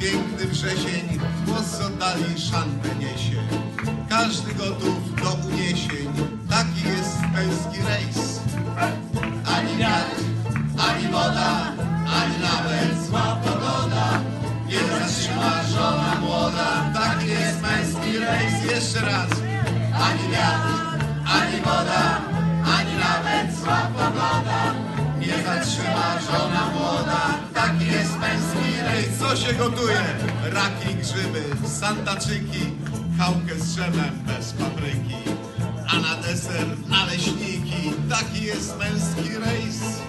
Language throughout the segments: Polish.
piękny wrzesień głos oddali szantę niesie. Każdy gotów do uniesień, taki jest męski rejs. Ani wiatr, ani woda, ani nawet zła pogoda. Nie zatrzyma żona młoda, taki jest męski rejs. Jeszcze raz. Ani wiatr, ani woda, ani nawet zła pogoda. Nie zatrzyma żona młoda, Co się gotuje? Raki, grzyby, santaczyki, chałkę z drzewem bez papryki. A na deser naleśniki, taki jest męski rejs.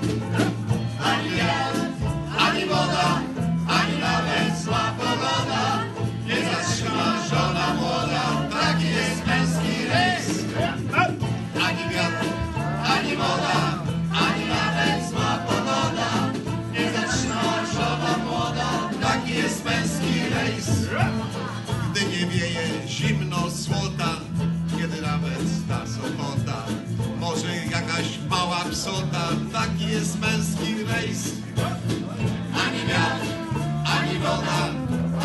Jakaś mała psota, taki jest męski rejs. Ani wiatr, ani woda,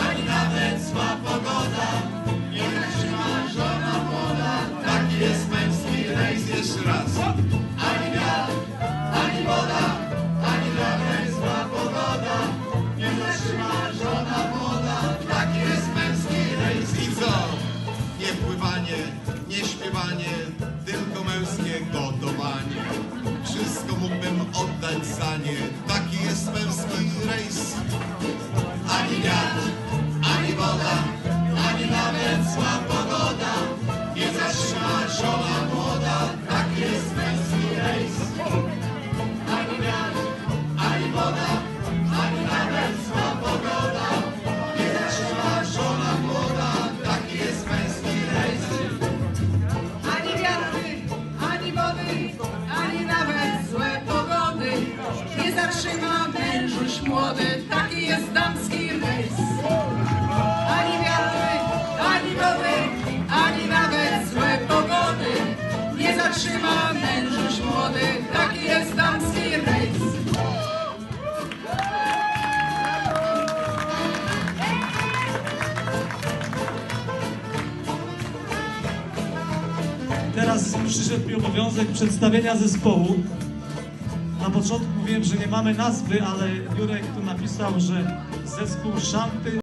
ani nawet zła pogoda, nie zatrzyma żona młoda, taki jest męski rejs. Jeszcze raz. Ani wiatr, ani woda, ani nawet zła pogoda, nie zatrzyma żona młoda, taki jest męski rejs. I co? Nie pływanie, nie śpiewanie, tylko męskie gotowanie. Wszystko mógłbym oddać za nie, mężuś młody, taki jest damski rejs. Ani wiatry, ani wody, ani nawet złe pogody nie zatrzyma mężuś młody, taki jest damski rejs. Teraz przyszedł mi obowiązek przedstawienia zespołu. Na początku mówiłem, że nie mamy nazwy, ale Jurek tu napisał, że zespół Szanty